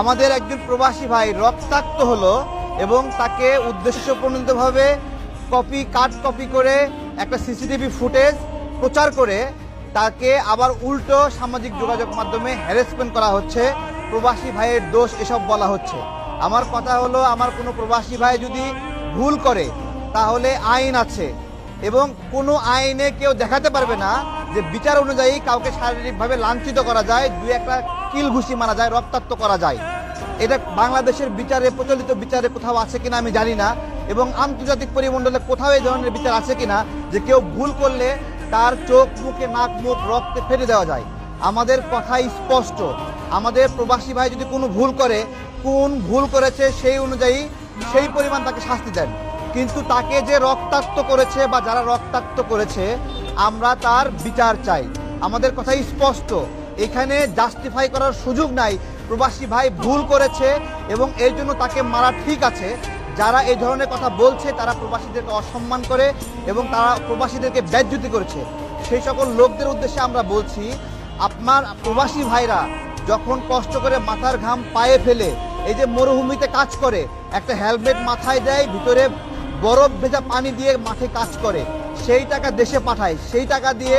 আমাদের একজন প্রবাসী ভাই রক্তাক্ত হলো এবং তাকে উদ্দেশ্যপ্রণীতভাবে কপি, কাট কপি করে একটা সিসিটিভি ফুটেজ প্রচার করে তাকে আবার উল্টো সামাজিক যোগাযোগ মাধ্যমে হ্যারাসমেন্ট করা হচ্ছে। প্রবাসী ভাইয়ের দোষ এসব বলা হচ্ছে। আমার কথা হলো, আমার কোনো প্রবাসী ভাই যদি ভুল করে, তাহলে আইন আছে এবং কোনো আইনে কেউ দেখাতে পারবে না। যে বিচার অনুযায়ী কাউকে শারীরিকভাবে লাঞ্ছিত করা যায়, দুই একটা কিল ঘুষি মারা যায়, রক্তাক্ত করা যায়। এটা বাংলাদেশের বিচারে, প্রচলিত বিচারে কোথাও আছে কিনা আমি জানি না, এবং আন্তর্জাতিক পরিমণ্ডলে কোথাও এই ধরনের বিচার আছে কিনা, যে কেউ ভুল করলে তার চোখ, মুখে নাক, মুখ, রক্তে ফেটে দেওয়া যায়। আমাদের কথাই স্পষ্ট। আমাদের প্রবাসী ভাই যদি কোনো ভুল করে, কোন ভুল করেছে সেই অনুযায়ী সেই পরিমাণ তাকে শাস্তি দেন। কিন্তু তাকে যে রক্তাক্ত করেছে বা যারা রক্তাক্ত করেছে আমরা তার বিচার চাই। আমাদের কথাই স্পষ্ট। এখানে জাস্টিফাই করার সুযোগ নাই। প্রবাসী ভাই ভুল করেছে এবং এর জন্য তাকে মারা ঠিক আছে। যারা এই ধরনের কথা বলছে, তারা প্রবাসীদেরকে অসম্মান করে এবং তারা প্রবাসীদেরকে ব্যাজ্যুতি করেছে। সেই সকল লোকদের উদ্দেশ্যে আমরা বলছি, আপনার প্রবাসী ভাইরা যখন কষ্ট করে মাথার ঘাম পায়ে ফেলে, এই যে মরুভূমিতে কাজ করে, একটা হেলমেট মাথায় দেয়, ভিতরে বরফ ভেজা পানি দিয়ে মাঠে কাজ করে। সেই টাকা দেশে পাঠায়, সেই টাকা দিয়ে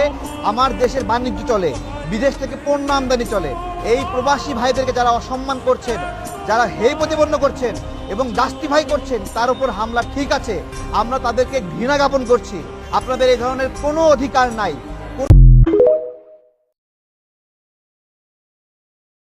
আমার দেশের বাণিজ্য চলে, বিদেশ থেকে পণ্য আমদানি চলে। এই প্রবাসী ভাইদেরকে যারা অসম্মান করছেন, যারা হে প্রতিপন্ন করছেন এবং জাস্টিফাই করছেন, তার উপর হামলা ঠিক আছে। আমরা তাদেরকে ঘৃণা জ্ঞাপন করছি। আপনাদের এই ধরনের কোনো অধিকার নাই।